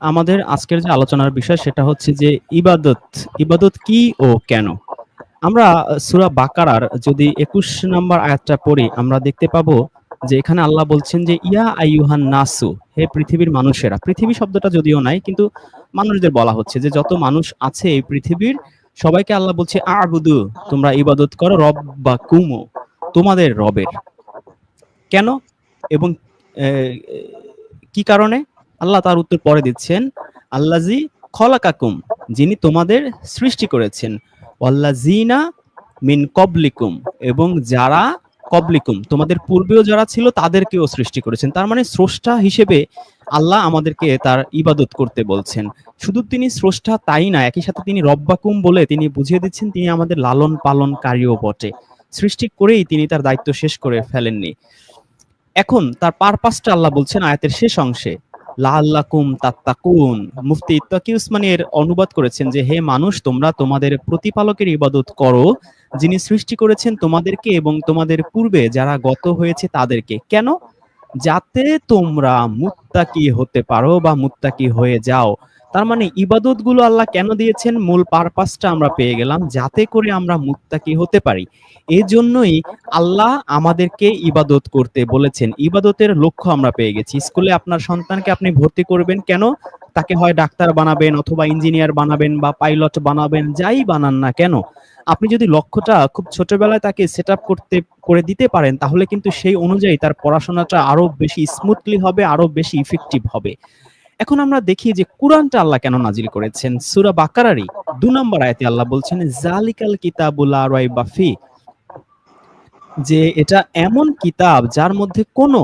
আমাদের আজকের যে আলোচনার বিষয় সেটা হচ্ছে যে ইবাদত ইবাদত কি ও কেন? আমরা সুরা বাকারার যদি ২১ নম্বর আয়াতটা পড়ি, আমরা দেখতে পাবো যে এখানে আল্লাহ বলছেন যে, ইয়া আইয়ুহান নাসু হে পৃথিবীর মানুষেরা। পৃথিবী শব্দটা যদিও নাই, কিন্তু মানুষদের বলা হচ্ছে যে, যত মানুষ আছে এই পৃথিবীর, সবাইকে আল্লাহ বলছে, আবুদু তোমরা ইবাদত করো রব বা কুমো তোমাদের রবের কেন? এবং কি কারণে? আল্লাহ তার উত্তর পরে দিচ্ছেন আল্লাজি খলাকাকুম, যিনি তোমাদের সৃষ্টি করেছেন। ওয়াল্লাজিনা মিন কবলিকুম এবং যারা কবলিকুম তোমাদের পূর্বেও যারা ছিল, তাদেরকেও সৃষ্টি করেছেন। তার মানে স্রষ্টা হিসেবে আল্লাহ আমাদেরকে তার ইবাদত করতে বলছেন। শুধু তিনি স্রষ্টা তাই না, একই সাথে তিনি রব্বাকুম বলে তিনি বুঝিয়ে দিচ্ছেন, তিনি আমাদের লালন পালনকারীও বটে। সৃষ্টি করেই তিনি তার দায়িত্ব শেষ করে ফেলেননি। এখন তার পারপাসটা আল্লাহ বলছেন আয়াতের শেষ অংশে লাল্লাকুম তাত্তাকুন। মুফতি ইত্তাকি উসমানের অনুবাদ করেছেন যে, হে মানুষ, তোমরা তোমাদের প্রতিপালকের ইবাদত করো, যিনি সৃষ্টি করেছেন তোমাদেরকে এবং তোমাদের পূর্বে যারা গত হয়েছে তাদেরকে। কেন? যাতে তোমরা মুত্তাকি হতে পারো বা মুত্তাকি হয়ে যাও। তার মানে ইবাদতগুলো আল্লাহ কেন দিয়েছেন? মূল পারপাসটা আমরা পেয়ে গেলাম, যাতে করে আমরা মুত্তাকি হতে পারি। এই জন্যই আল্লাহ আমাদেরকে ইবাদত করতে বলেছেন। ইবাদতের লক্ষ্য আমরা পেয়ে গেছি। স্কুলে আপনার সন্তানকে আপনি ভর্তি করবেন কেন? তাকে হয় ডাক্তার বানাবেন অথবা ইঞ্জিনিয়ার বানাবেন বা পাইলট বানাবেন, যাই বানান না কেন। আপনি যদি লক্ষ্যটা খুব ছোটবেলায় তাকে সেট করতে, করে দিতে পারেন, তাহলে কিন্তু সেই অনুযায়ী তার পড়াশোনাটা আরও বেশি স্মুথলি হবে, আরও বেশি ইফেক্টিভ হবে। এখন আমরা দেখি যে কোরআনটা আল্লাহ কেন নাজিল করেছেন? সূরা বাকারারই দু নম্বর আয়াতে আল্লাহ বলছেন, জালিকাল কিতাবুল লা রাইবা ফি যে এটা এমন কিতাব যার মধ্যে কোনো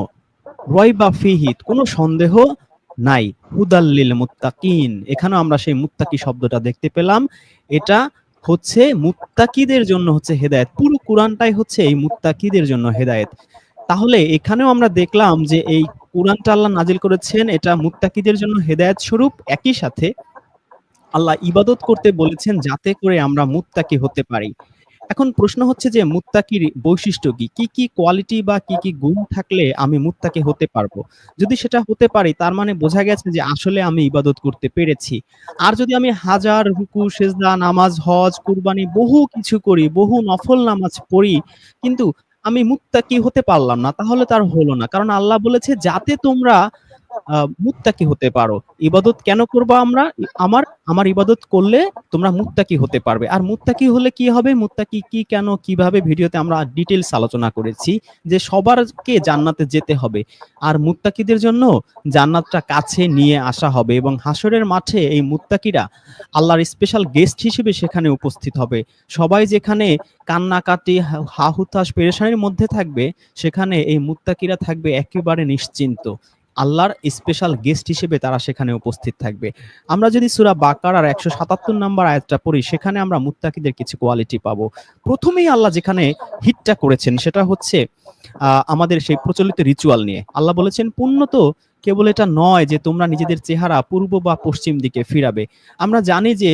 রয়বা ফিহিত কোনো সন্দেহ নাই। হুদাল্লিল মুত্তাকিন। এখানেও আমরা সেই মুত্তাকি শব্দটা দেখতে পেলাম। এটা হচ্ছে মুত্তাকিদের জন্য হচ্ছে হেদায়েত। পুরো কোরআনটাই হচ্ছে এই মুত্তাকিদের জন্য হেদায়েত। তাহলে এখানেও আমরা দেখলাম যে এই কোরআনটা আল্লাহ নাজিল করেছেন, এটা মুত্তাকিদের জন্য হেদায়েত স্বরূপ। একই সাথে আল্লাহ ইবাদত করতে বলেছেন যাতে করে আমরা মুত্তাকি হতে পারি। এখন প্রশ্ন হচ্ছে যে মুত্তাকির বৈশিষ্ট্য কি? কি কি কোয়ালিটি বা কি কি গুণ থাকলে আমি মুত্তাকি হতে পারব? যদি সেটা হতে পারি, তার মানে বোঝা গেছে যে আসলে আমি ইবাদত করতে পেরেছি। আর যদি আমি হাজার রুকু, সেজদা, নামাজ, হজ, কুরবানি, বহু কিছু করি, বহু নফল নামাজ পড়ি, কিন্তু আমি মুত্তাকি হতে পারলাম না তাহলে তার হলো না। কারণ আল্লাহ বলেছে যাতে তোমরা মুত্তাকি হতে পারো। ইবাদত কেন করবা আমরা? আমার আমার ইবাদত করলে তোমরা মুত্তাকি হতে পারবে। আর মুত্তাকি হলে কি হবে? মুত্তাকি কি, কেন, কীভাবে? ভিডিওতে আমরা ডিটেলস আলোচনা করেছি যে সবারকে জান্নাতে যেতে হবে। আর মুত্তাকিদের জন্য জান্নাতটা কাছে নিয়ে আসা হবে এবং হাসরের মাঠে এই মুত্তাকিরা আল্লাহর স্পেশাল গেস্ট হিসেবে সেখানে উপস্থিত হবে। সবাই যেখানে কান্নাকাটি, হা- হা পেরেশানির মধ্যে থাকবে, সেখানে এই মুত্তাকিরা থাকবে একেবারে নিশ্চিন্ত। আল্লাহর স্পেশাল গেস্ট হিসেবে তারা সেখানে উপস্থিত থাকবে। আমরা যদি সুরা বাকার আর একশো সাতাত্তর নাম্বার আয়াতটা পড়ি, সেখানে আমরা মুত্তাকিদের কিছু কোয়ালিটি পাবো। প্রথমেই আল্লাহ যেখানে হিটটা করেছেন, সেটা হচ্ছে আমাদের সেই প্রচলিত রিচুয়াল নিয়ে। আল্লাহ বলেছেন, পুণ্য তো কেবল এটা নয় যে তোমরা নিজেদের চেহারা পূর্ব বা পশ্চিম দিকে ফিরাবে। আমরা জানি যে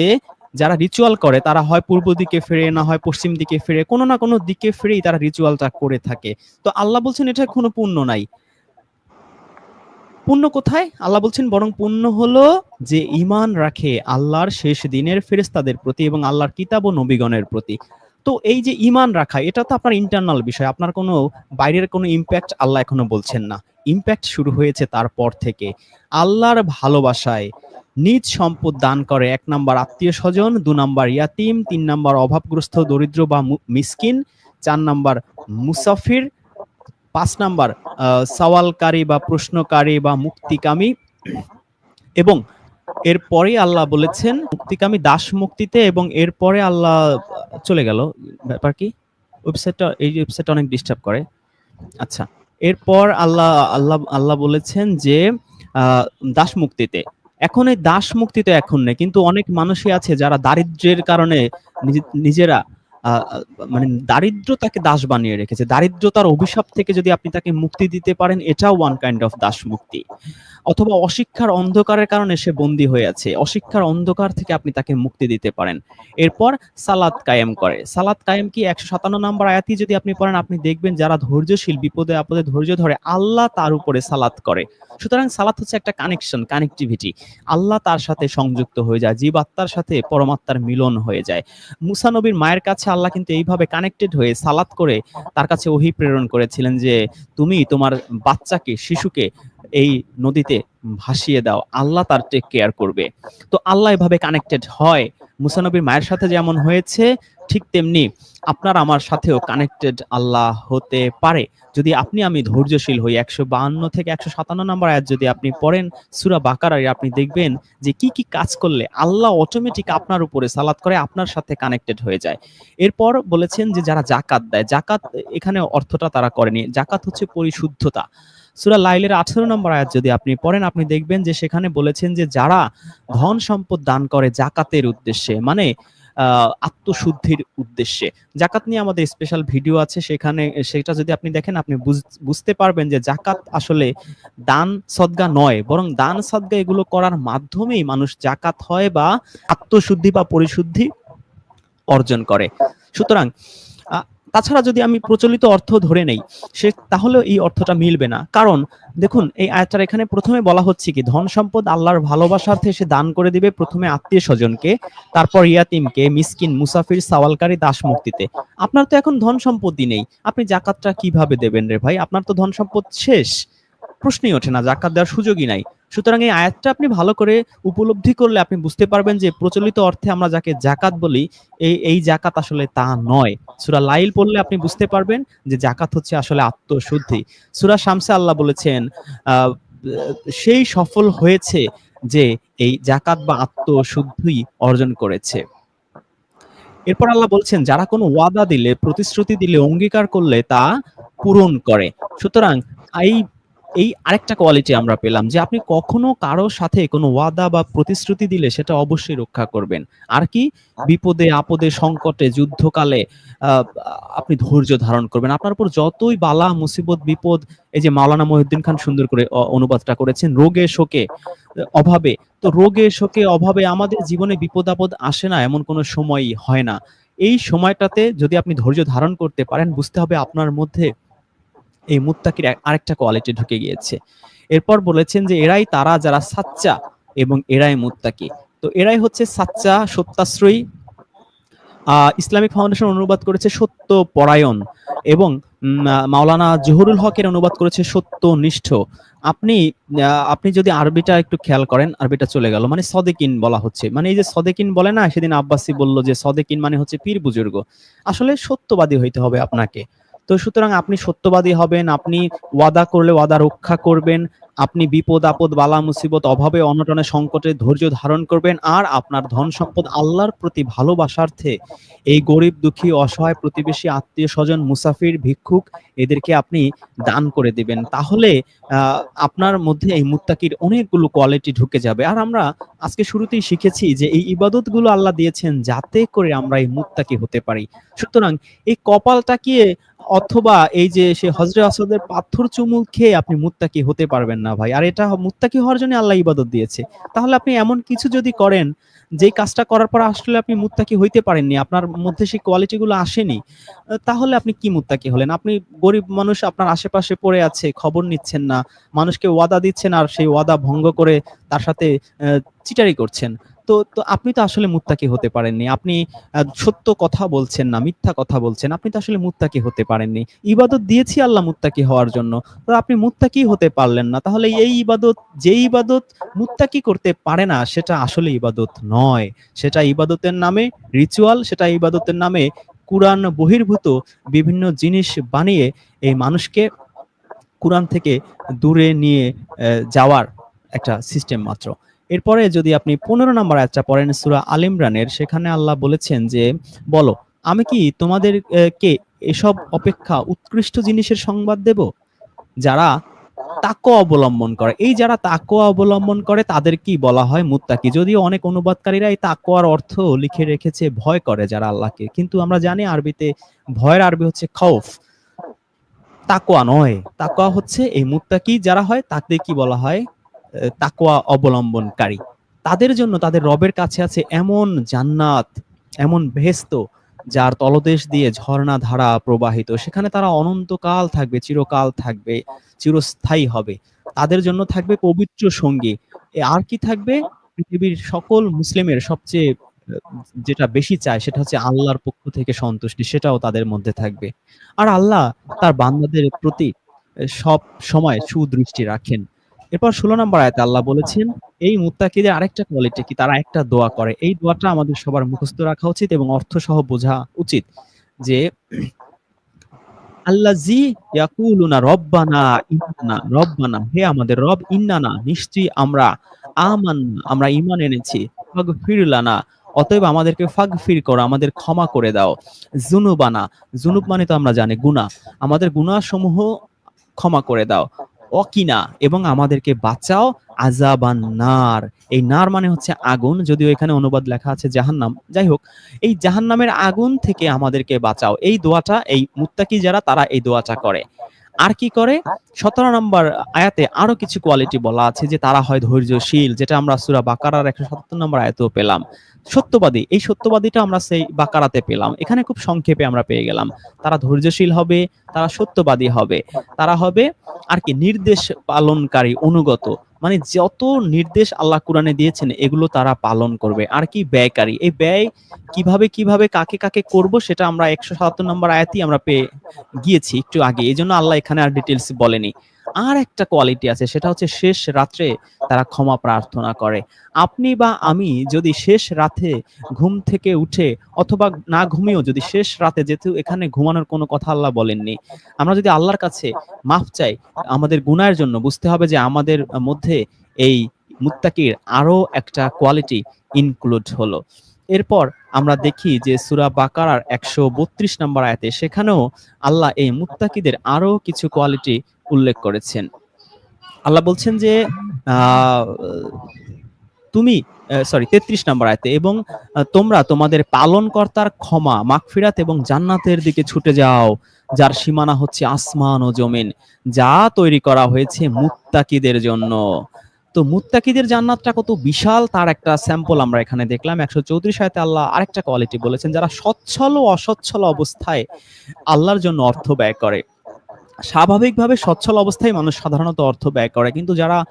যারা রিচুয়াল করে, তারা হয় পূর্ব দিকে ফিরে, না হয় পশ্চিম দিকে ফিরে। কোনো না কোনো দিকে ফিরেই তারা রিচুয়ালটা করে থাকে। তো আল্লাহ বলছেন, এটা কোনো পুণ্য নাই। পুণ্য কোথায়? আল্লাহ বলছেন, বরং পুণ্য হলো যে ঈমান রাখে আল্লাহর শেষ দিনের ফেরেস্তাদের প্রতি এবং আল্লাহর কিতাব ও নবীগণের প্রতি। তো এই যে ঈমান রাখা, এটা তো আপনার ইন্টারনাল বিষয়। আপনার কোনো, বাইরের কোনো ইম্প্যাক্ট আল্লাহ এখনও বলছেন না। ইম্প্যাক্ট শুরু হয়েছে তারপর থেকে। আল্লাহর ভালোবাসায় নিজ সম্পদ দান করে এক নাম্বার আত্মীয় স্বজন, দু নাম্বার ইয়াতিম, তিন নাম্বার অভাবগ্রস্ত, দরিদ্র বা মিসকিন, চার নাম্বার মুসাফির পাঁচ নাম্বার সওয়ালকারী বা প্রশ্নকারী বা মুক্তিকামী। এবং এরপরে আল্লাহ বলেছেন, মুক্তিকামী দাস মুক্তিতে এবং এরপরে আল্লাহ চলে গেল। ব্যাপার কি? ওয়েবসাইটটা এই ওয়েবসাইটটা অনেক ডিস্টার্ব করে। আচ্ছা এরপর আল্লাহ আল্লাহ আল্লাহ বলেছেন যে দাস মুক্তিতে। এখন এই দাস মুক্তি তো এখন নেই, কিন্তু অনেক মানুষই আছে যারা দারিদ্র্যের কারণে নিজে- নিজেরা মানে দারিদ্র তাকে দাস বানিয়ে রেখেছে। দারিদ্রতার অভিশাপ থেকে যদি আপনি তাকে মুক্তি দিতে পারেন, এটাও ওয়ান কাইন্ড অফ দাস মুক্তি। অথবা অশিক্ষার অন্ধকারের কারণে সে বন্দী হয়ে আছে। অশিক্ষার অন্ধকার থেকে আপনি তাকে মুক্তি দিতে পারেন। এরপর সালাত কায়েম করে। সালাদ কায়েম কি একশো সাতান্ন নম্বর আয়াতি যদি আপনি পড়েন, আপনি দেখবেন যারা ধৈর্যশীল, বিপদে আপদে ধৈর্য ধরে, আল্লাহ তার উপরে সালাত করে। সুতরাং সালাত হচ্ছে একটা কানেকশন কানেক্টিভিটি আল্লাহ তার সাথে সংযুক্ত হয়ে যায় জীবাত্মার সাথে পরমাত্মার মিলন হয়ে যায়। মুসা নবীর মায়ের কাছে আল্লাহ কিন্তু এইভাবে কানেক্টেড হয়ে সালাত করে তার কাছে ওহি প্রেরণ করেছিলেন যে, তুমি তোমার বাচ্চাকে, শিশুকে এই নদীতে ভাসিয়ে দাও। আল্লাহ তার টেক কেয়ার করবে। তো আল্লাহ এভাবে কানেক্টেড হয়। মুসানবীর মায়ের সাথে যেমন হয়েছে, ঠিক তেমনি আপনার আমার সাথেও কানেক্টেড আল্লাহ হতে পারে। যদি আপনি, আমি ধৈর্যশীল হই, একশো বাহান্ন থেকে একশো সাতান্ন নম্বর আয়াত যদি আপনি পড়েন, সুরা বাকারারে আপনি দেখবেন যে কি কি কাজ করলে আল্লাহ অটোমেটিক আপনার উপরে সালাত করে, আপনার সাথে কানেক্টেড হয়ে যায়। এরপর বলেছেন যে যারা জাকাত দেয় জাকাত এখানে অর্থটা তারা করেনি। জাকাত হচ্ছে পরিশুদ্ধতা। সুরা লাইলের আঠারো নম্বর আয়াত যদি আপনি পড়েন, আপনি দেখবেন যে সেখানে বলেছেন যে যারা ধন সম্পদ দান করে জাকাতের উদ্দেশ্যে মানে আত্মশুদ্ধির উদ্দেশ্যে। জাকাত নিয়ে আমাদের স্পেশাল ভিডিও আছে, সেখানে, সেটা যদি আপনি দেখেন, আপনি বুঝ- বুঝতে পারবেন যে জাকাত আসলে দান সদ্গা নয়, বরং দান সদ্গা এগুলো করার মাধ্যমেই মানুষ জাকাত হয় বা আত্মশুদ্ধি বা পরিশুদ্ধি অর্জন করে। সুতরাং তাছাড়া যদি আমি প্রচলিত অর্থ ধরে নেই, সে তাহলে এই অর্থটা মিলবে না। কারণ দেখুন, এই আয়াতটার এখানে প্রথমে বলা হচ্ছে কি, ধন সম্পদ আল্লাহর ভালোবাসার্থে সে দান করে দিবে প্রথমে আত্মীয় স্বজনকে, তারপর ইয়াতিমকে, মিসকিন, মুসাফির, সাওয়ালকারী দাস মুক্তিতে আপনার তো এখন ধন সম্পত্তি নেই। আপনি জাকাতটা কীভাবে দেবেন রে ভাই? আপনার তো ধন সম্পদ শেষ। প্রশ্নই ওঠে না, জাকাত দেওয়ার সুযোগই নাই। সুতরাং এই আয়াতটা আপনি ভালো করে উপলব্ধি করলে আপনি বুঝতে পারবেন যে প্রচলিত অর্থে আমরা যাকে জাকাত বলি, এই এই জাকাত আসলে তা নয়। সুরা লাইল পড়লে আপনি বুঝতে পারবেন যে জাকাত হচ্ছে আসলে আত্মশুদ্ধি। সুরা শামসে আল্লাহ বলেছেন সেই সফল হয়েছে যে এই জাকাত বা আত্মশুদ্ধি অর্জন করেছে। এরপর আল্লাহ বলছেন, যারা কোনো ওয়াদা দিলে, প্রতিশ্রুতি দিলে, অঙ্গীকার করলে তা পূরণ করে। সুতরাং এই এই আরেকটা কোয়ালিটি আমরা পেলাম যে আপনি কখনো কারও সাথে কোনো ওয়াদা বা প্রতিশ্রুতি দিলে সেটা অবশ্যই রক্ষা করবেন। আর কি? বিপদে, আপদে, সংকটে, যুদ্ধকালে আপনি ধৈর্য ধারণ করবেন। আপনার উপর যতই বালা, মুসিবত, বিপদ, এই যে মাওলানা মহিউদ্দিন খান সুন্দর করে অনুবাদটা করেছেন, রোগে, শোকে অভাবে। তো রোগে, শোকে, অভাবে আমাদের জীবনে বিপদ, আপদ আসে না, এমন কোনো সময়ই হয় না। এই সময়টাতে যদি আপনি ধৈর্য ধারণ করতে পারেন, বুঝতে হবে আপনার মধ্যে এই মুত্তাকির আরেকটা কোয়ালিটি ঢুকে গিয়েছে। এরপর বলেছেন যে, এরাই তারা যারা সাচ্চা এবং এরাই মুত্তাকি। তো এরাই হচ্ছে সাচ্চা সত্যাশ্রয়ী। ইসলামিক ফাউন্ডেশন অনুবাদ করেছে সত্য পরায়ণ এবং মাওলানা জহুরুল হকের অনুবাদ করেছে সত্য নিষ্ঠ। আপনি আপনি যদি আরবিটা একটু খেয়াল করেন, আরবিটা চলে গেল। মানে সদেকিন বলা হচ্ছে। মানে এই যে সদেকিন বলে না, সেদিন আব্বাসি বলল যে সদেকিন মানে হচ্ছে পীর বুজুর্গ আসলে সত্যবাদী হইতে হবে আপনাকে। তো সুতরাং আপনি সত্যবাদী হবেন, আপনি ওয়াদা করলে ওয়াদা রক্ষা করবেন, আপনি বিপদ, আপদ, বালা, মুসিবত, অভাবে, অনটনে, সংকটে ধৈর্য ধারণ করবেন, আর আপনার ধন সম্পদ আল্লাহর প্রতি ভালোবাসার্থে এই গরিব, দুঃখী, অসহায়, প্রতিবেশী, আত্মীয় স্বজন, মুসাফির, ভিক্ষুক এদেরকে আপনি দান করে দিবেন। তাহলে আপনার মধ্যে এই মুত্তাকির অনেকগুলো কোয়ালিটি ঢুকে যাবে। আর আমরা আজকে শুরুতেই শিখেছি যে এই ইবাদতগুলো আল্লাহ দিয়েছেন যাতে করে আমরা এই মুত্তাকি হতে পারি। সুতরাং এই কপালটাকে অথবা এই যে সে হজরে আসাদের পাথর চুমুক খেয়ে আপনি মুত্তাকি হতে পারবেন না ভাই। আর এটা মুত্তাকি হওয়ার জন্য আল্লাহ ইবাদত দিয়েছে। তাহলে আপনি এমন কিছু যদি করেন যে কাজটা করার পর আসলে আপনি মুত্তাকি হইতে পারেননি, আপনার মধ্যে সেই কোয়ালিটি গুলো আসেনি, তাহলে আপনি কি মুত্তাকি হলেন? আপনি গরিব মানুষ, আপনার আশেপাশে পড়ে আছে, খবর নিচ্ছেন না, মানুষকে ওয়াদা দিচ্ছেন আর সেই ওয়াদা ভঙ্গ করে তার সাথে চিটারি করছেন। তো তো আপনি তো আসলে মুত্তাকি হতে পারেননি। আপনি সত্য কথা বলছেন না, মিথ্যা কথা বলছেন, আপনি তো আসলে মুত্তাকি হতে পারেননি। ইবাদত দিয়েছি আল্লাহ মুত্তাকি হওয়ার জন্য। তো আপনি মুত্তাকি হতে পারলেন না, তাহলে এই ইবাদত যে ইবাদত মুত্তাকি করতে পারে না, সেটা আসলে ইবাদত নয়। সেটা ইবাদতের নামে রিচুয়াল সেটা ইবাদতের নামে কোরআন বহির্ভূত বিভিন্ন জিনিস বানিয়ে এই মানুষকে কোরআন থেকে দূরে নিয়ে যাওয়ার একটা সিস্টেম মাত্র। এরপরে যদি আপনি পনেরো নম্বর আয়াতটা পড়েন, সুরা আল ইমরানের, সেখানে আল্লাহ বলেছেন যে, বলো, আমি কি তোমাদের কে এসব অপেক্ষা উৎকৃষ্ট জিনিসের সংবাদ দেব? যারা তাকো অবলম্বন করে। এই যারা তাকো অবলম্বন করে, তাদের কি বলা হয়? মুত্তাকি। যদিও অনেক অনুবাদকারীরা এই তাকোয়ার অর্থ লিখে রেখেছে, ভয় করে যারা আল্লাহকে। কিন্তু আমরা জানি আরবিতে ভয়ের আরবি হচ্ছে খৌফ। তাকোয়া নয়। তাকোয়া হচ্ছে এই মুত্তাকি যারা হয় তাদের কি বলা হয়? তাকওয়া অবলম্বনকারী। তাদের জন্য তাদের রবের কাছে আছে এমন জান্নাত, এমন বেহেস্ত যার তলদেশ দিয়ে ঝর্ণা ধারা প্রবাহিত। সেখানে তারা অনন্তকাল থাকবে, চিরকাল থাকবে, চিরস্থায়ী হবে। তাদের জন্য থাকবে পবিত্র সঙ্গী। আর কি থাকবে? পৃথিবীর সকল মুসলিমের সবচেয়ে যেটা বেশি চায় সেটা হচ্ছে আল্লাহর পক্ষ থেকে সন্তুষ্টি, সেটাও তাদের মধ্যে থাকবে। আর আল্লাহ তার বান্দাদের প্রতি সব সময় সুদৃষ্টি রাখেন। এরপর ষোলো নম্বর আয়তে আল্লাহ বলেছেন, এই মুত্তাকিদের আরেকটা কোয়ালিটি কি? তারা একটা দোয়া করে। এই দোয়াটা আমাদের সবার মুখস্থ রাখা উচিত এবং অর্থ সহ বোঝা উচিত যে ইয়াকুলুনা রব্বানা ইন্নানা, রব্বানা, হে আমাদের রব, ইন্নানা, নিশ্চয়ই আমরা আমান আমরা ইমান এনেছি। ফাগফির লানা, অতএব আমাদেরকে ফাগফির করো, আমাদের ক্ষমা করে দাও। জুনুবানা জুনুব মানে তো আমরা জানি, গুনাহ। আমাদের গুনাহ সমূহ ক্ষমা করে দাও। অকিনা এবং আমাদেরকে বাঁচাও আজাবান নার এই নার মানে হচ্ছে আগুন, যদিও এখানে অনুবাদ লেখা আছে জাহান্নাম। যাই হোক, এই জাহান্নামের আগুন থেকে আমাদেরকে বাঁচাও। এই দোয়াটা, এই মুত্তাকি যারা, তারা এই দোয়াটা করে। আর কি করে? সতেরো নম্বর আয়াতে আরও কিছু কোয়ালিটি বলা আছে যে তারা হয় ধৈর্যশীল, যেটা আমরা সুরা বাকারার একশো সাতাত্তর নম্বর আয়াতেও পেলাম। সত্যবাদী, এই সত্যবাদীটা আমরা সেই বাকারাতে পেলাম। এখানে খুব সংক্ষেপে আমরা পেয়ে গেলাম। তারা ধৈর্যশীল হবে, তারা সত্যবাদী হবে। তারা হবে আর কি নির্দেশ পালনকারী অনুগত। মানে যত নির্দেশ আল্লাহ কোরআনে দিয়েছেন, এগুলো তারা পালন করবে। আর কি ব্যয়কারী। এই ব্যয় কীভাবে কীভাবে, কাকে কাকে করব সেটা আমরা একশো সাতাত্তর নম্বর আয়াতি আমরা পেয়ে গিয়েছি একটু আগে। এই জন্য আল্লাহ এখানে আর ডিটেলস বলেনি। আর একটা কোয়ালিটি আছে, সেটা হচ্ছে শেষ রাত্রে তারা ক্ষমা প্রার্থনা করে। আপনি বা আমি যদি শেষ রাতে ঘুম থেকে উঠে অথবা না ঘুমিয়েও যদি শেষ রাতে যেহেতু এখানে ঘুমানোর কোনো কথা আল্লাহ বলেননি, আমরা যদি আল্লাহর কাছে মাফ চাই আমাদের গুনায়ের জন্য, বুঝতে হবে যে আমাদের মধ্যে এই মুত্তাকির আরও একটা কোয়ালিটি ইনক্লুড হলো। এরপর আমরা দেখি যে সুরা বাকারার একশো বত্রিশ নম্বর আয়াতে, সেখানেও আল্লাহ এই মুত্তাকিদের আরও কিছু কোয়ালিটি উল্লেখ করেছেন। আল্লাহ বলছেন যে তুমি সরি তেত্রিশ নম্বর আয়তে, এবং তোমরা তোমাদের পালনকর্তার ক্ষমা, মাগফিরাত এবং জান্নাতের দিকে ছুটে যাও, যার সীমানা হচ্ছে আসমান ও জমিন, যা তৈরি করা হয়েছে মুত্তাকিদের জন্য। তো মুত্তাকিদের জান্নাতটা কত বিশাল, তার একটা স্যাম্পল আমরা এখানে দেখলাম। একশো চৌত্রিশ আয়তে আল্লাহ আরেকটা কোয়ালিটি বলেছেন, যারা সচ্ছল ও অসচ্ছল অবস্থায় আল্লাহর জন্য অর্থ ব্যয় করে। স্বাভাবিকভাবে সচ্ছল অবস্থায় মানুষ সাধারণত অর্থ ব্যয় করে। কিন্তু যারা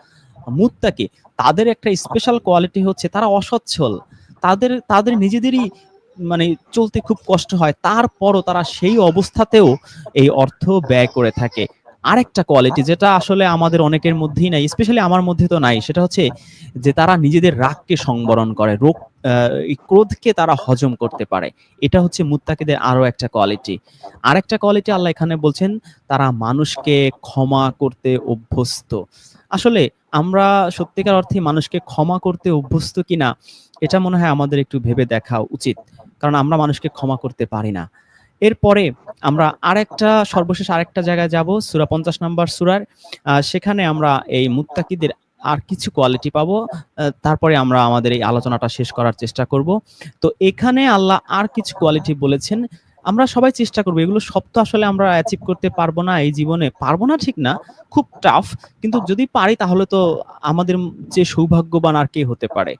মুত্তাকি, তাদের একটা স্পেশাল কোয়ালিটি হচ্ছে তারা অসচ্ছল। তাদের তাদের নিজেদেরই মানে চলতে খুব কষ্ট হয়। তারপরও তারা সেই অবস্থাতেও এই অর্থ ব্যয় করে থাকে। আরেকটা কোয়ালিটি যেটা আসলে আমাদের অনেকের মধ্যেই নাই স্পেশালি আমার মধ্যে তো নাই সেটা হচ্ছে যে তারা নিজেদের রাগকে সংবরণ করে রোগ ক্রোধকে তারা হজম করতে পারে। এটা হচ্ছে মুত্তাকিদের আরও একটা কোয়ালিটি আরেকটা কোয়ালিটি আল্লাহ এখানে বলছেন তারা মানুষকে ক্ষমা করতে অভ্যস্ত। আসলে আমরা সত্যিকার অর্থে মানুষকে ক্ষমা করতে অভ্যস্ত কিনা এটা মনে হয় আমাদের একটু ভেবে দেখা উচিত। কারণ আমরা মানুষকে ক্ষমা করতে পারি না। এরপরে আমরা আরেকটা, সর্বশেষ আরেকটা জায়গায় যাব, সুরা পঞ্চাশ নাম্বার সুরার। সেখানে আমরা এই মুত্তাকিদের আর কিছু কোয়ালিটি পাবো। তারপরে আমরা আমাদের এই আলোচনাটা শেষ করার চেষ্টা করব। তো এখানে আল্লাহ আর কিছু কোয়ালিটি বলেছেন। আমরা সবাই চেষ্টা করব। এগুলো সব তো আসলে আমরা অ্যাচিভ করতে পারব না এই জীবনে। পারব না ঠিক না, খুব টাফ কিন্তু যদি পারি তাহলে তো আমাদের যে সৌভাগ্যবান আর কে হতে পারে।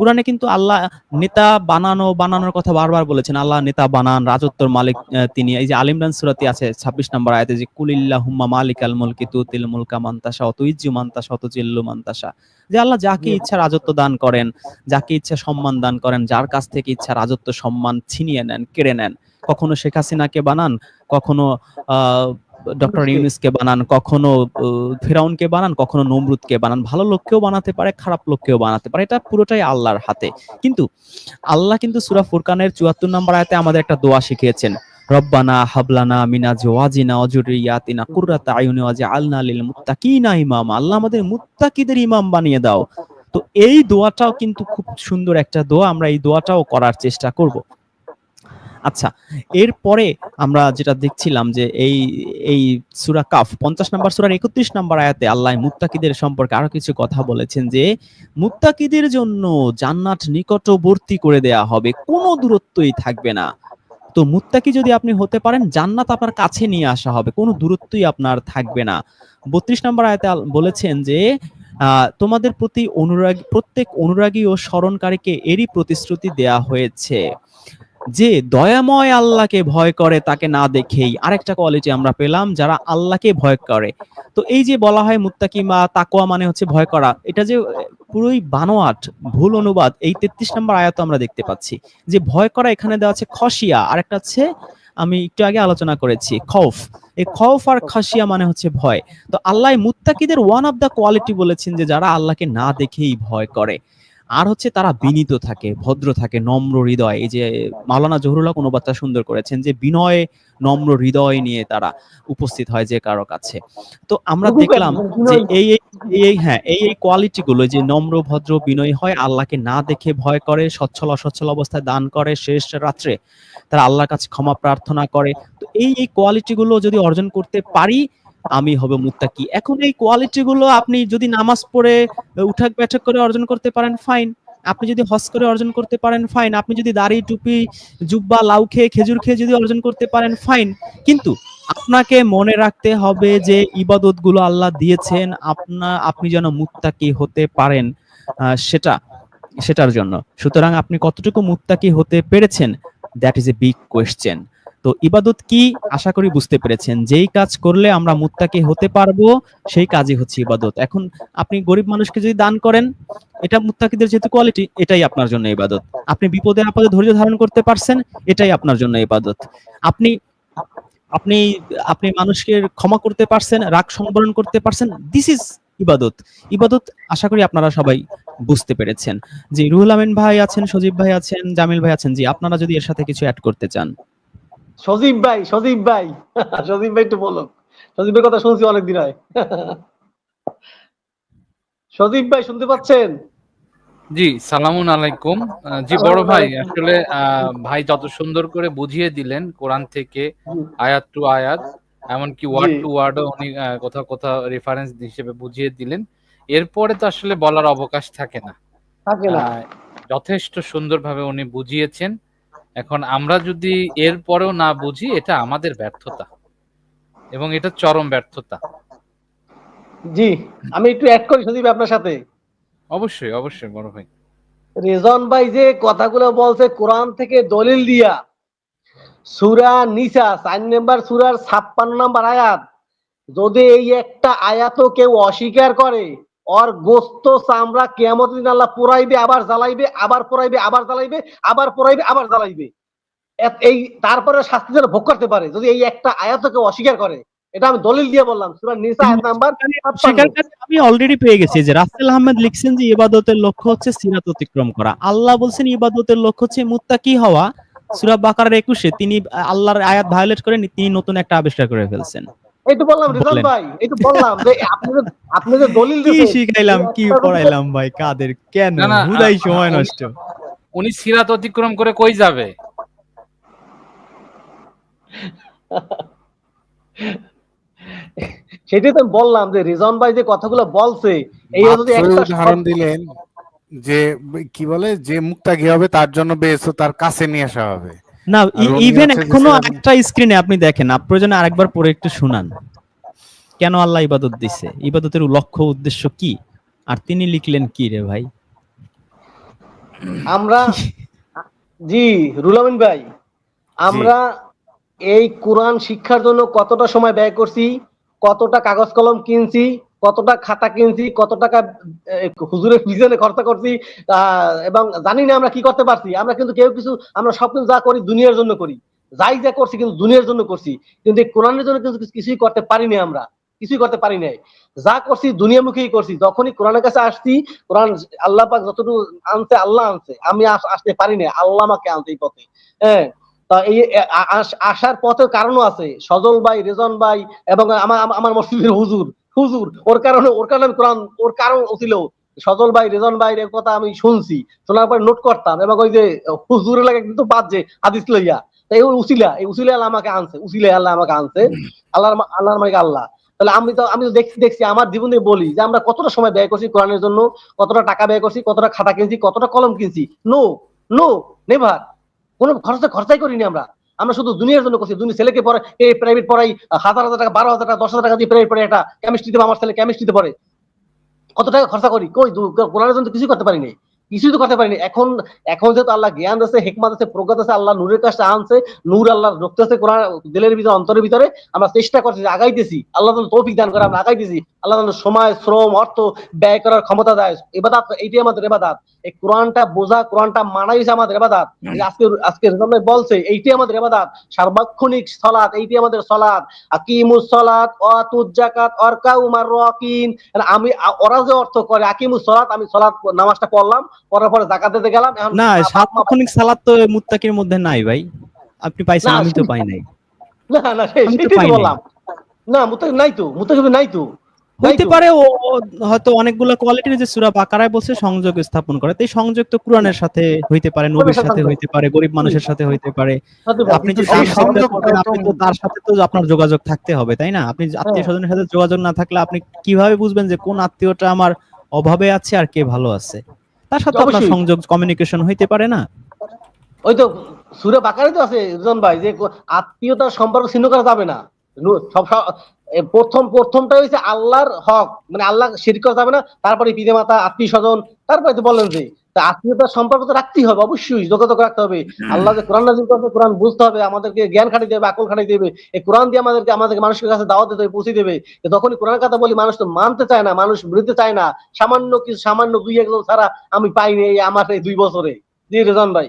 কোরআনে কিন্তু আল্লাহ নেতা বানানো, বানানোর কথা বারবার বলেছেন, আল্লাহ নেতা বানান, রাজত্বর মালিক তিনি। এই যে আলিমরান সুরাতি আছে, ছাব্বিশ নম্বর আয়তে যে কুলিল্লা হুম্মা মালিক আল মুলকি তুতিল মুলকা মান্তাসা অত ইজ্জু মান্তাসা অত জিল্লু মান্তাসা যে আল্লাহ যাকে ইচ্ছা রাজত্ব দান করেন, যাকে ইচ্ছা সম্মান দান করেন, যার কাছ থেকে ইচ্ছা রাজত্ব সম্মান ছিনিয়ে নেন, কেড়ে নেন। কখনো শেখ হাসিনাকে বানান কখনো ডক্টর ইউনুসকে বানান কখনো ফেরাউনকে বানান কখনো নমরুদকে বানান। ভালো লোককেও বানাতে পারে খারাপ লোককেও বানাতে পারে। এটা পুরোটাই আল্লাহর হাতে। কিন্তু আল্লাহ কিন্তু সুরা ফুরকানের চুয়াত্তর নম্বর আয়তে আমাদের একটা দোয়া শিখিয়েছেন। রব্বানা হাবলানা মিনা জওয়াজিনা অজুরিয়াতিনা কুররাতা আয়ুনি ওয়াজআলনা লিল মুত্তাকিনা ইমাম। আল্লাহ আমাদের মুত্তাকিদের ইমাম বানিয়ে দাও। তো এই দোয়াটাও কিন্তু খুব সুন্দর একটা দোয়া। আমরা এই দোয়াটাও করার চেষ্টা করব। আচ্ছা এরপরে আমরা যেটা দেখছিলাম যে এই এই সুরা কাফ, পঞ্চাশ নাম্বার সুরার একত্রিশ নাম্বার আয়াতে আল্লাহ মুত্তাকিদের সম্পর্কে আরও কিছু কথা বলেছেন যে, মুত্তাকিদের জন্য জান্নাত নিকটবর্তী করে দেয়া হবে, কোনো দূরত্বই থাকবে না। তো মুত্তাকি যদি আপনি হতে পারেন, জান্নাত আপনার কাছে নিয়ে আসা হবে, কোনো দূরত্বই আপনার থাকবে না। বত্রিশ নম্বর আয়তে বলেছেন যে তোমাদের প্রতি অনুরাগী, প্রত্যেক অনুরাগী ও স্মরণকারীকে এরই প্রতিশ্রুতি দেয়া হয়েছে। যে দয়াময় আল্লাহকে ভয় করে তাকে না দেখেই আরেকটা কোয়ালিটি আমরা পেলাম যারা আল্লাহকে ভয় করে। তো এই যে বলা হয় মুত্তাকি বা তাকোয়া মানে হচ্ছে ভয় করা, এটা যে পুরোই বানোয়াট, ভুল অনুবাদ, এই তেত্রিশ নম্বর আয়াত আমরা দেখতে পাচ্ছি। যে ভয় করা এখানে দেওয়া আছে খসিয়া, আরেকটা হচ্ছে আমি একটু আগে আলোচনা করেছি খৌফ এই খৌফ আর খাসিয়া মানে হচ্ছে ভয়। তো আল্লাহ মুত্তাকিদের ওয়ান অফ দ্য কোয়ালিটি বলেছেন যে যারা আল্লাহকে না দেখেই ভয় করে। আর হচ্ছে তারা বিনীত থাকে ভদ্র থাকে নম্র হৃদয়। এই যে মাওলানা জহুরুল্লাহ অনুবাদটা সুন্দর করেছেন যে বিনয় নম্র হৃদয় নিয়ে তারা উপস্থিত হয় যে কারও কাছে। তো আমরা দেখলাম যে এই এই হ্যাঁ এই এই কোয়ালিটি গুলো যে নম্র ভদ্র বিনয় হয় আল্লাহকে না দেখে ভয় করে সচ্ছল অসচ্ছল অবস্থায় দান করে শেষ রাত্রে তারা আল্লাহর কাছে ক্ষমা প্রার্থনা করে। তো এই এই কোয়ালিটি গুলো যদি অর্জন করতে পারি আমি হবে মুত্তাকি। এখন এই কোয়ালিটি গুলো আপনি যদি নামাজ পড়ে উঠাক ব্যাঠক করে অর্জন করতে পারেন ফাইন আপনি যদি হজ করে অর্জন করতে পারেন ফাইন আপনি যদি দাড়ি, টুপি, জুব্বা, লাউ খেয়ে, খেজুর খেয়ে যদি অর্জন করতে পারেন ফাইন কিন্তু আপনাকে মনে রাখতে হবে যে ইবাদতগুলো আল্লাহ দিয়েছেন, আপনা, আপনি যেন মুত্তাকি হতে পারেন সেটা, সেটার জন্য। সুতরাং আপনি কতটুকু মুত্তাকি হতে পেরেছেন that is a big question তো ইবাদত কি? আশা করি বুঝতে পেরেছেন। যেই কাজ করলে আমরা মুত্তাকি হতে পারব, সেই কাজই হচ্ছে ইবাদত। এখন আপনি গরিব মানুষকে যদি দান করেন, এটা মুত্তাকিদের যেহেতু কোয়ালিটি এটাই আপনার জন্য ইবাদত। আপনি বিপদে আপদে ধৈর্য ধারণ করতে পারছেন, এটাই আপনার জন্য ইবাদত। আপনি আপনি আপনি মানুষকে ক্ষমা করতে পারছেন, রাগ সংবরণ করতে পারছেন দিস ইজ ইবাদত। ইবাদত আশা করি আপনারা সবাই বুঝতে পেরেছেন। জি, রুহুল আমিন ভাই আছেন, সজীব ভাই আছেন, জামিল ভাই আছেন, জি, আপনারা যদি এর সাথে কিছু অ্যাড করতে চান। সজীব ভাই সজীব ভাই। সজীব ভাই একটু বলো। সজীবের কথা শুনছি অনেকদিন হয় সজীব ভাই শুনতে পাচ্ছেন? জি সালামুন আলাইকুম। জি বড় ভাই আসলে ভাই যত সুন্দর করে বুঝিয়ে দিলেন কোরআন থেকে আয়াত টু আয়াত এমনকি ওয়ার্ড টু ওয়ার্ডও উনি কোথাও কোথাও রেফারেন্স হিসেবে বুঝিয়ে দিলেন এরপরে তো আসলে বলার অবকাশ থাকে না। যথেষ্ট সুন্দরভাবে উনি বুঝিয়েছেন। এখন আমরা যদি এর পরেও না বুঝি এটা আমাদের ব্যর্থতা। এবং এটা চরম ব্যর্থতা। জি আমি একটু অ্যাড করি সজীব আপনার সাথে। অবশ্যই অবশ্যই বড় ভাই। রেজন ভাই যে কথাগুলো বলছে কোরআন থেকে দলিল দিয়া সুরা নিসা চার নাম্বার সুরার ছাপ্পান্ন নাম্বার আয়াত যদি এই একটা আয়াতও কেউ অস্বীকার করে ওর গোস্ত চামড়া কেমন দিন আল্লাহ পোড়াইবে আবার জ্বালাইবে, আবার পোড়াইবে আবার জ্বালাইবে, আবার পোড়াইবে আবার জ্বালাইবে। এই তারপরে শাস্তি যেন ভোগ করতে পারে, যদি এই একটা আয়াতও কেউ অস্বীকার করে আল্লাহর আয়াত ভায়োলেট করে তিনি নতুন একটা আবিষ্কার করে ফেলছেন। এই তো বললাম রেজান বলেন। ভাই এই তো বললাম যে আপনি যে আপনি যে দলিল কি শিখাইলাম কি পড়াইলাম ভাই কাদের কেন? হুদাই সময় নষ্ট। উনি সিরাত অতিক্রম করে কই যাবে? সেটাই তো বললাম যে রিজন ভাই যে কথাগুলো বলছে এই যদি একটা উদাহরণ দিলেন যে কি বলে যে মুক্তাগি হবে তার জন্য বেশ তার কাছে নিয়ে আসা হবে। না ইভেন এখনও একটা স্ক্রিনে আপনি দেখেন প্রয়োজনে আরেকবার পরে একটু শুনান। কেন আল্লাহ ইবাদত দিছে? ইবাদতের লক্ষ্য উদ্দেশ্য কি? আর তিনি লিখলেন কি রে ভাই? আমরা জি রুলামিন ভাই আমরা এই কোরআন শিক্ষার জন্য কতটা সময় ব্যয় করছি কতটা কাগজ কলম কিনছি কতটা খাতা কিনছি, কত টাকা হুজুরের পিছনে খরচা করছি এবং জানি না আমরা কি করতে পারছি। আমরা কিন্তু কেউ কিছু, আমরা সব যা করি দুনিয়ার জন্য করি। যাই যা করছি কিন্তু দুনিয়ার জন্য করছি। কিন্তু এই কোরআনের জন্য কিন্তু কিছুই করতে পারিনি আমরা। কিছুই করতে পারি নাই। যা করছি দুনিয়ামুখী করছি। যখনই কোরআনের কাছে আসছি, কোরআন আল্লাহ পাক যতটুকু আনছে, আল্লাহ আনছে। আমি আসতে পারি না আল্লাহ আমাকে আনতে এই পথে। হ্যাঁ? তা এই আসার পথের কারণও আছে। সজল ভাই, রেজন ভাই, এবং আমার- আমার মসজিদের হুজুর। হুজুর, ওর কারণে ওর কারণে আমি কোরআন, ওর কারণ ছিল, সজল ভাই, রেজন ভাই, এর কথা আমি শুনছি, শোনার পরে নোট করতাম, এবং ওই যে হুজুরের লাগে কিন্তু বাদ যে হাদিস লইয়া তাই ওই উসিলা, এই উসিলা আল্লাহ আমাকে আনছে, উসিলা আল্লাহ আমাকে আনছে, আল্লাহর আল্লাহর মালিক আল্লাহ। তাহলে আমি তো আমি তো দেখছি দেখছি, আমার জীবনে বলি যে আমরা কতটা সময় ব্যয় করছি কোরআনের জন্য, কতটা টাকা ব্যয় করছি, কতটা খাতা কিনছি, কতটা কলম কিনছি। নো নো নেভার কোনো খরচা, খরচাই করিনি আমরা। আমরা শুধু দুনিয়ার জন্য করছি। দুনিয়া ছেলেকে পড়াই এই প্রাইভেট পড়াই হাজার হাজার টাকা, বারো হাজার টাকা, দশ হাজার টাকা দিয়ে প্রাইভেট পড়ে একটা কেমিস্ট্রিতে আমার ছেলে কেমিস্ট্রিতে পড়ে। কত টাকা খরচা করি? কই কোরআনের জন্য কিছু করতে পারিনি। কিছুই তো করতে পারিনি। এখন এখন যেহেতু আল্লাহ জ্ঞান আছে হেকমাত আছে প্রজ্ঞাত আছে, আল্লাহ নূরের কাছে আনছে, নূর আল্লাহ রক্ত আছে কোরআন দিলের ভিতরে, অন্তরের ভিতরে। আমরা চেষ্টা করছি আগাইতেছি। আল্লাহ তৌফিক দান করে আমরা আগাইতেছি। আল্লাহ যেন সময় শ্রম অর্থ ব্যয় করার ক্ষমতা দেয়। এবাদাত এইটাই আমাদের এবাদাত। এই কোরআনটা বোঝা কোরআনটা মানাই আমাদের এবাদাত। আজকে আজকে বলছে এইটাই আমাদের এবাদাত। সার্বক্ষণিক সলাৎ এইটাই আমাদের সলাৎ আকিমুস সলাৎ অতুজ জাকাত অরকা উমার রাকিন আমি ওরা যে অর্থ করে আকিমুস সলাৎ আমি সলাৎ নামাজটা পড়লাম পড়ার পরে জাকাত দিতে গেলাম না মা- সালাত তো মুত্তাকির মধ্যে নাই ভাই। আপনি পাইছেন না, আমি তো পাই নাই। না না সেটাই তো বললাম। না মুতাকিব নাই তো মুতাকিব নাই তো। হইতে পারে ও হয়তো অনেকগুলো কোয়ালিটির যে সূরা বাকারায় বলছে সংযোগ স্থাপন করে। তো এই সংযোগ তো কোরআনের সাথে হইতে পারে নবীর সাথে। হইতে পারে গরিব মানুষের সাথে হইতে পারে। আপনি যে আপনি তো তার সাথে তো আপনার যোগাযোগ থাকতে হবে তাই না? আপনি আত্মীয় স্বজনের সাথে যোগাযোগ না থাকলে আপনি কীভাবে বুঝবেন যে কোন আত্মীয়টা আমার অভাবে আছে আর কে ভালো আছে? তার সাথে আপনার সংযোগ কমিউনিকেশন হইতে পারে না। ওই তো সুরে বাকারে তো আছে রিজন ভাই যে আত্মীয়তার সম্পর্ক ছিন্ন করা যাবে না। সব প্রথম প্রথমটা হয়েছে আল্লাহর হক। মানে আল্লাহ শির করা যাবে না তারপরে পিতা মাতা আত্মীয় স্বজন তারপরে তো বললেন যে তা আত্মীয়তার সম্পর্ক তো রাখতেই হবে অবশ্যই যোগাযোগ রাখতে হবে। আল্লাহ যে কোরআন নাজিল করবে কোরআন বুঝতে হবে আমাদেরকে জ্ঞান খাটাইতে হবে আকল খাটাইতে হবে এই কোরআন দিয়ে আমাদেরকে আমাদেরকে মানুষের কাছে দাওয়াত দিতে হবে পৌঁছে দেবে। তখনই কোরআন কথা বলি মানুষ তো মানতে চায় না মানুষ বুঝতে চায় না। সামান্য কিছু সামান্য দুই একজন ছাড়া আমি পাইনি এই আমার এই দুই বছরে। জি রেজান ভাই।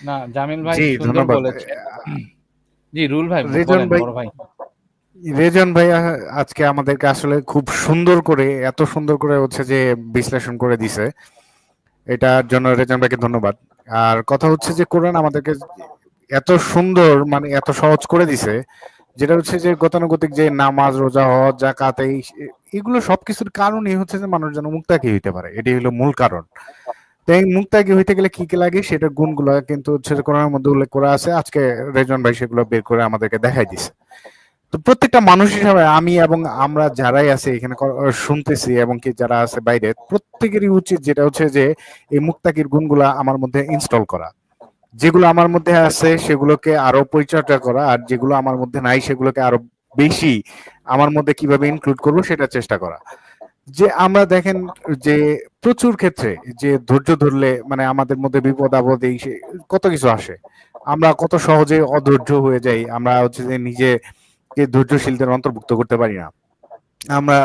না জামিল ভাই সুন্দর বলেছে জি রুল ভাই রেজন বলেন ভাই- বড় ভাই। রেজন ভাই আজকে আমাদেরকে আসলে খুব সুন্দর করে, এত সুন্দর করে হচ্ছে যে বিশ্লেষণ করে দিছে। এটার জন্য রেজন ভাইকে ধন্যবাদ। আর কথা হচ্ছে যে কোরআন আমাদেরকে এত সুন্দর মানে এত সহজ করে দিছে, যেটা হচ্ছে যে গতানুগতিক যে নামাজ, রোজা, হজ জাকাত এই এগুলো সবকিছুর কারণই হচ্ছে যে মানুষ যেন মুক্তাকি হইতে পারে। এটি হলো মূল কারণ। তো এই মুক্তাকি হইতে গেলে কি কি লাগে সেটা গুণগুলো কিন্তু হচ্ছে কোরআনের মধ্যে উল্লেখ করা আছে। আজকে রেজন ভাই সেগুলো বের করে আমাদেরকে দেখাই দিছে। তো প্রত্যেকটা মানুষ হিসাবে আমি এবং আমরা যারাই আছে এখানে শুনতেছি এবং কি যারা আছে বাইরে, প্রত্যেকেরই উচিত যেটা হচ্ছে যে এই মুক্তাকির গুণগুলা আমার মধ্যে ইনস্টল করা। যেগুলো আমার মধ্যে আছে সেগুলোকে আরও পরিচর্যা করা আর যেগুলো আমার মধ্যে নাই সেগুলোকে আরও বেশি আমার মধ্যে কীভাবে ইনক্লুড করব সেটা চেষ্টা করা। যে আমরা দেখেন যে প্রচুর ক্ষেত্রে যে ধৈর্য ধরলে মানে আমাদের মধ্যে বিপদ, আপদ, এই কত কিছু আসে। আমরা কত সহজে অধৈর্য হয়ে যাই। আমরা হচ্ছে যে নিজে কে ধৈর্যশীলদের অন্তর্ভুক্ত করতে পারি না। আমরা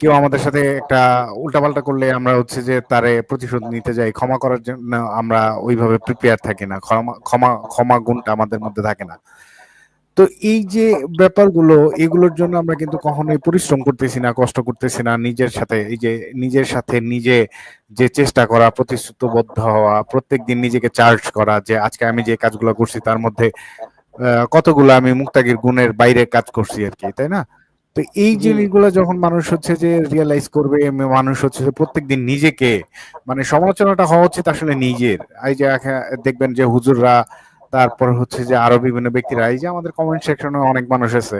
কেউ আমাদের সাথে একটা উল্টাপাল্টা করলে আমরা হচ্ছে যে তারে প্রতিশোধ নিতে যাই, ক্ষমা করার জন্য আমরা ওইভাবে প্রিপেয়ার থাকি না, ক্ষমা ক্ষমা ক্ষমা গুণটা আমাদের মধ্যে থাকে না। তো এই যে ব্যাপারগুলো, এগুলোর জন্য আমরা কিন্তু কখনোই পরিশ্রম করতেছি না, কষ্ট করতেছি না, নিজের সাথে, এই যে নিজের সাথে নিজে যে চেষ্টা করা, প্রতিশ্রুতবদ্ধ হওয়া, প্রত্যেকদিন নিজেকে চার্জ করা যে আজকে আমি যে কাজগুলো করছি তার মধ্যে কতগুলো আমি মুক্তাগির গুণের বাইরে কাজ করছি আর কি তাই না? তো এই জিনিসগুলো যখন মানুষ হচ্ছে যে রিয়েলাইজ করবে মানুষ হচ্ছে যে প্রত্যেকদিন নিজেকে মানে সমালোচনাটা হওয়া উচিত আসলে নিজের। এই যে দেখবেন যে হুজুররা তারপর হচ্ছে যে আরও বিভিন্ন ব্যক্তিরা এই যে আমাদের কমেন্ট সেকশনে অনেক মানুষ আছে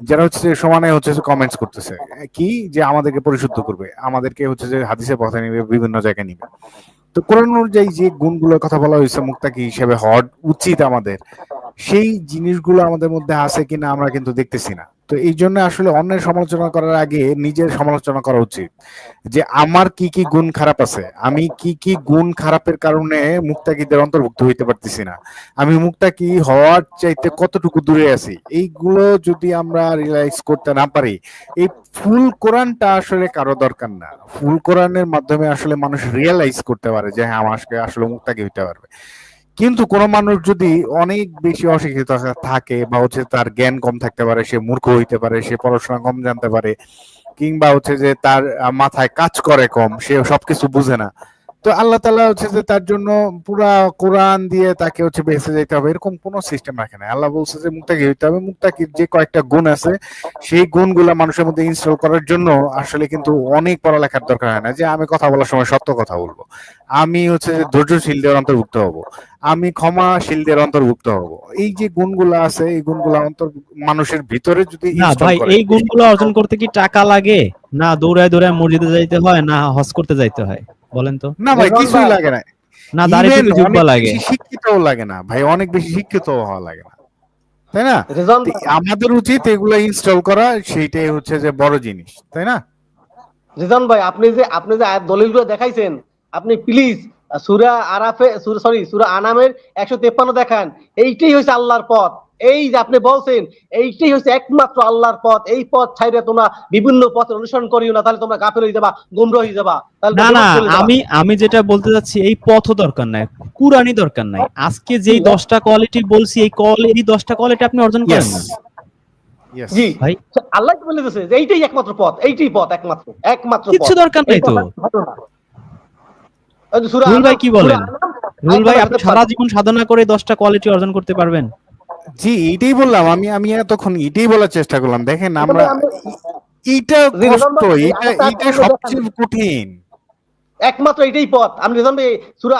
যারা হচ্ছে সমানে হচ্ছে যে কমেন্টস করতেছে। কি? যে আমাদেরকে পরিশুদ্ধ করবে আমাদেরকে হচ্ছে যে হাদিসের পথে নিবে বিভিন্ন জায়গায় নিবে। তো কোরআন অনুযায়ী যে গুণগুলোর কথা বলা হয়েছে মুক্তাকি হিসেবে হওয়া উচিত আমাদের। সেই জিনিসগুলো আমাদের মধ্যে আছে কিনা আমরা কিন্তু দেখতেছি না। তো এই জন্য আসলে অন্যের সমালোচনা করার আগে নিজের সমালোচনা করা উচিত যে আমার কি কি গুণ খারাপ আছে? আমি কি কি গুণ খারাপের কারণে মুক্তাকিদের অন্তর্ভুক্ত হইতে পারতেছি না? আমি মুক্তাকি হওয়ার চাইতে কতটুকু দূরে আছি? এইগুলো যদি আমরা রিয়েলাইজ করতে না পারি, এই ফুল কোরআনটা আসলে কারও দরকার না। ফুল কোরআনের মাধ্যমে আসলে মানুষ রিয়েলাইজ করতে পারে যে হ্যাঁ আমাকে আসলে মুক্তাকি হইতে পারবে। কিন্তু কোন মানুষ যদি অনেক বেশি অশিক্ষিত থাকে বা হচ্ছে তার জ্ঞান কম থাকতে পারে, সে মূর্খ হইতে পারে, সে পড়াশোনা কম জানতে পারে, কিংবা হচ্ছে যে তার মাথায় কাজ করে কম, সে সবকিছু বুঝে না তো আল্লাহ তালা হচ্ছে যে তার জন্য পুরা কোরআন দিয়ে তাকে হচ্ছে বেঁচে যেতে হবে। এরকম কোনো সিস্টেম রাখে না আল্লাহ বলছে যে মুক্তাকি হইতে হবে। মুক্তাকির যে কয়েকটা গুণ আছে সেই গুণগুলা মানুষের মধ্যে ইনস্টল করার জন্য আসলে কিন্তু অনেক পড়ালেখার দরকার হয় না। যে আমি কথা বলার সময় সত্য কথা বলব। আমি হচ্ছে যে ধৈর্যশীলদের অন্তর্ভুক্ত হব। আমি ক্ষমাশীলদের অন্তর্ভুক্ত হব। এই যে গুণগুলো আছে এই গুণগুলো অন্তর মানুষের ভিতরে যদি ভাই এই গুণগুলো অর্জন করতে কি টাকা লাগে? না দৌড়ায় দৌড়ায় মসজিদে যাইতে হয় না হজ করতে যাইতে হয়? বলেন তো। না ভাই কিছুই লাগে না। না দাড়ি Even জুব্বা লাগে। শিক্ষিতও লাগে না। ভাই অনেক বেশি শিক্ষিত হওয়া লাগে না। তাই না? আমাদের উচিত এগুলো ইনস্টল করা সেইটাই হচ্ছে যে বড় জিনিস। তাই না? রিজন ভাই আপনি যে আপনি যে আয়াত দলিলগুলো দেখাইছেন আপনি প্লিজ সুরা আরাফে সরি সুরা আনামের একশো তেপ্পান্ন দেখান। এইটাই হচ্ছে আল্লাহর পথ। এই যে আপনি বলছেন এইটাই হচ্ছে একমাত্র আল্লাহর পথ। এই পথ ছাইরে তোমরা বিভিন্ন পথ অনুসরণ করিও না তাহলে তোমরা গাফেল হয়ে যাবা গুমরা হয়ে যাবা। তাহলে না না আমি আমি যেটা বলতে চাচ্ছি এই পথও দরকার নাই কুরআনই দরকার নাই। আজকে যেই দশটা কোয়ালিটি বলছি এই কোয়ালিটি দশটা কোয়ালিটি আপনি অর্জন করেন না? জি। ভাই। আল্লাহ কি বলে দিয়েছে যে এইটাই একমাত্র পথ এইটাই পথ একমাত্র একমাত্র কিচ্ছু পথ। দরকার নাই এই তো। সূরা রুল ভাই কি বলেন? রুল ভাই আপনি সারা জীবন সাধনা করে দশটা কোয়ালিটি অর্জন করতে পারবেন? জি এটাই বললাম আমি আমি এতক্ষণ এটাই বলার চেষ্টা করলাম। দেখেন আমরা এটা কষ্ট এটা এটা সবচেয়ে কঠিন। একমাত্র এটাই পথ আমি রিজন সূরা